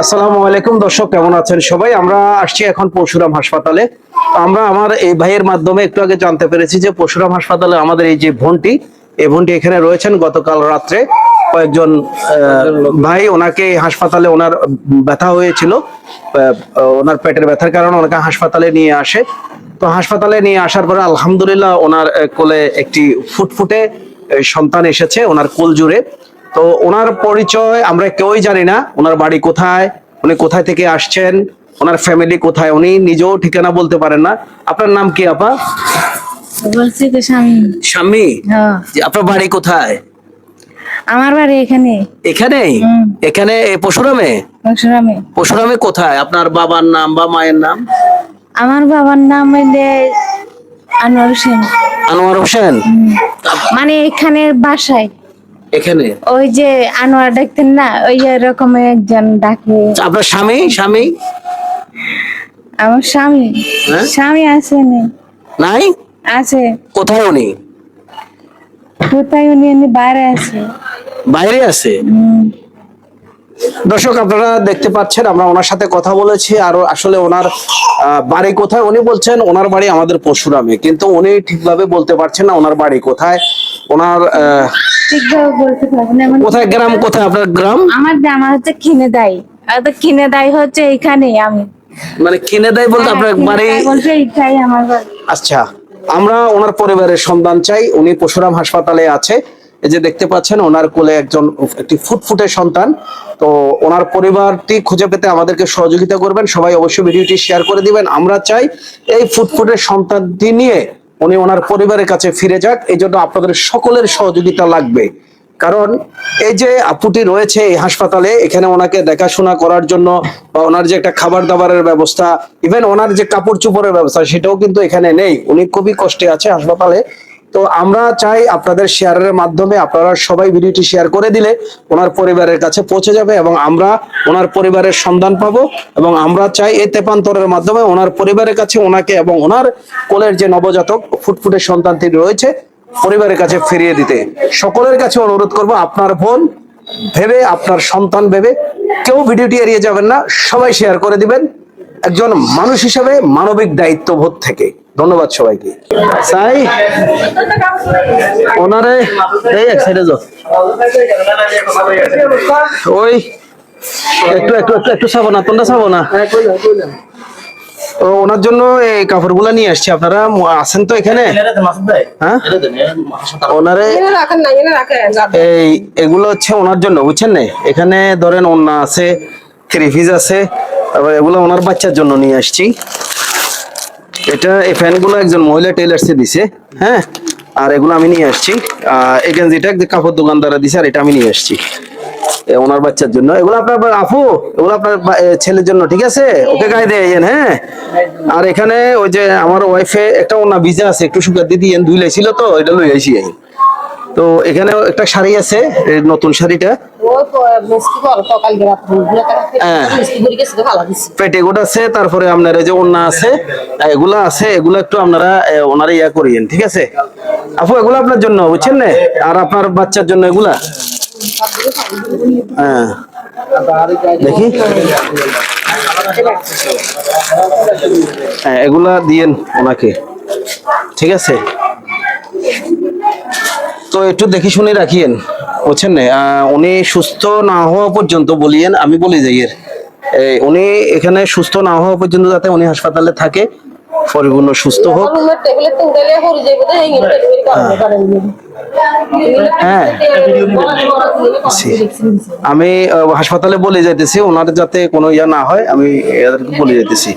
আসসালামু আলাইকুম দর্শক, কেমন আছেন সবাই? আমরা আসছি এখন পরশুরাম হাসপাতালে। আমরা আমার এই ভাইয়ের মাধ্যমে একটু আগে জানতে পেরেছি যে পরশুরাম হাসপাতালে আমাদের এই যে বোনটি এই বোনটি এখানে রয়েছেন গতকাল রাত্রে। কয়েকজন ভাই ওনাকে হাসপাতালে ওনার ব্যথা হয়েছিল। ওনার পেটের ব্যথার কারণে ওনাকে হাসপাতালে নিয়ে আসে। তো হাসপাতালে নিয়ে আসার পরে আলহামদুলিল্লাহ ওনার কোলে একটি ফুটফুটে সন্তান এসেছে, ওনার কোল জুড়ে। তো ওনার পরিচয় আমরা কেউই জানি না। ওনার বাড়ি কোথায়? উনি কোথায় থেকে আসছেন? ওনার ফ্যামিলি কোথায়? উনি নিজেও ঠিকানা বলতে পারেন না। আপনার নাম কি আপা? বলছি তো স্বামী। স্বামী? হ্যাঁ। আপনার বাড়ি কোথায়? আমার বাড়ি এখানে। এখানে? এ পরশুরামে? মশুরামে পরশুরামে কোথায়? আপনার বাবার নাম বা মায়ের নাম? আমার বাবার নাম আনোয়ার হোসেন। আনোয়ার হোসেন? মানে এখানে বাসায়। এখানে? ওই যে আনোয়ার ডাকতেন না ওই এরকম একজন ডাকে। আপনার স্বামী? স্বামী? আমার স্বামী। হ্যাঁ? স্বামী আছে নাই? আছে। কোথায় উনি? কোথায় উনি? উনি বাইরে আছে। বাইরে আছে? দর্শক আপনারা দেখতে পাচ্ছেন আমরা ওনার সাথে কথা বলেছি আর আসলে ওনার বাড়ি কোথায়? উনি বলছেন ওনার বাড়ি আমাদের পরশুরামে। কিন্তু উনি ঠিকভাবে বলতে পারছেন না ওনার বাড়ি কোথায়? ওনার আহ, বলতে পারব না মানে কোথায় গ্রাম কোথায় আপনার গ্রাম? আমার আমার হচ্ছে কিনে দেয় আর তো কিনে দেয় হচ্ছে এইখানে আমি। মানে কিনে দেয় বলতে আপনার হ্যাঁ, বাড়ি দেয় বলছে এইটাই আমার বাড়ি। আচ্ছা আমরা ওনার পরিবারের সন্ধান চাই উনি পরশুরাম হাসপাতালে আছে। এই যে দেখতে পাচ্ছেন ওনার কোলে একজন একটি ফুটফুটে সন্তান। তো ওনার পরিবারটি খুঁজে পেতে আমাদেরকে সহযোগিতা করবেন। সবাই অবশ্যই ভিডিওটি শেয়ার করে দিবেন। আমরা চাই এই ফুটফুটের সন্তানটি নিয়ে উনি ওনার পরিবারের কাছে ফিরে যাক, এই জন্য আপনাদের সকলের সহযোগিতা লাগবে। কারণ এই যে আপুটি রয়েছে এই হাসপাতালে, এখানে ওনাকে দেখাশোনা করার জন্য বা ওনার যে একটা খাবার দাবারের ব্যবস্থা ইভেন ওনার যে কাপড় চোপড়ের ব্যবস্থা, সেটাও কিন্তু এখানে নেই। উনি খুবই কষ্টে আছে হাসপাতালে। তো আমরা চাই আপনাদের শেয়ারের মাধ্যমে আপনারা সবাই ভিডিওটি শেয়ার করে দিলে ওনার পরিবারের কাছে পৌঁছে যাবে এবং আমরা ওনার পরিবারের সন্ধান পাবো এবং আমরা চাই এই তেপান্তরের মাধ্যমে ওনার পরিবারের কাছে ওনাকে এবং ওনার কোলের যে নবজাতক ফুটফুটে সন্তানটি রয়েছে, পরিবারের কাছে ফিরিয়ে দিতে। সকলের কাছে অনুরোধ করব, আপনার বোন ভেবে, আপনার সন্তান ভেবে, কেউ ভিডিওটি এড়িয়ে যাবেন না, সবাই শেয়ার করে দিবেন। একজন মানুষ হিসেবে মানবিক দায়িত্ববোধ থেকে। ধন্যবাদ সবাইকে। সাই ওনারে এই এক সাইডে যাও। ওই একটু একটু একটু একটু চাবো না তোমরা চাবো না? ও, ওনার জন্য এই কাপড়গুলা নিয়ে আসছি আপনারা আছেন তো এখানে? হ্যাঁ? ওনারে এই এগুলো হচ্ছে ওনার জন্য বুঝছেন না এখানে ধরেন ওন্না আছে থ্রি পিস আছে তারপর এগুলো ওনার বাচ্চার জন্য নিয়ে আসছি। এটা এই ফ্যানগুলো একজন মহিলা টেলার্সে দিছে হ্যাঁ? আর এগুলো আমি নিয়ে আসছি। এই গেঞ্জিটা কাপড় দোকানদারা দিছে, আর এটা আমি নিয়ে আসছি। ওনার বাচ্চার জন্য। এগুলো আপনার আপু, এগুলো আপনার ছেলের জন্য, ঠিক আছে? ওকে গায়ে দিয়ে হ্যাঁ? আর এখানে ওই যে আমার ওয়াইফে একটা ওনা ভিজা আছে, একটু সুগার দিয়ে দিয়ে ধুই ছিল তো এটা লই আমি। তো এখানে একটা শাড়ি আছে নতুন শাড়িটা। পেটিকোট আছে তারপরে আপনার এই যে ওন্না আছে এগুলা আছে এগুলো একটু আপনারা ওনারা ইয়া করিয়েন ঠিক আছে? আপু এগুলো আপনার জন্য বুঝছেন না? আর আপনার বাচ্চার জন্য এগুলা? হ্যাঁ। দেখি। হ্যাঁ এগুলা দিয়েন ওনাকে ঠিক আছে? তো একটু দেখি শুনে রাখিয়েন। বুঝছেন না উনি সুস্থ না হওয়া পর্যন্ত বলিয়েন, আমি বলে যাই এর উনি এখানে সুস্থ না হওয়া পর্যন্ত যাতে উনি হাসপাতালে থাকে, পরিপূর্ণ সুস্থ হোক। হ্যাঁ। আমি হাসপাতালে বলে যাইতেছি, ওনার যাতে কোনো ইয়া না হয়, আমি বলে যাইতেছি।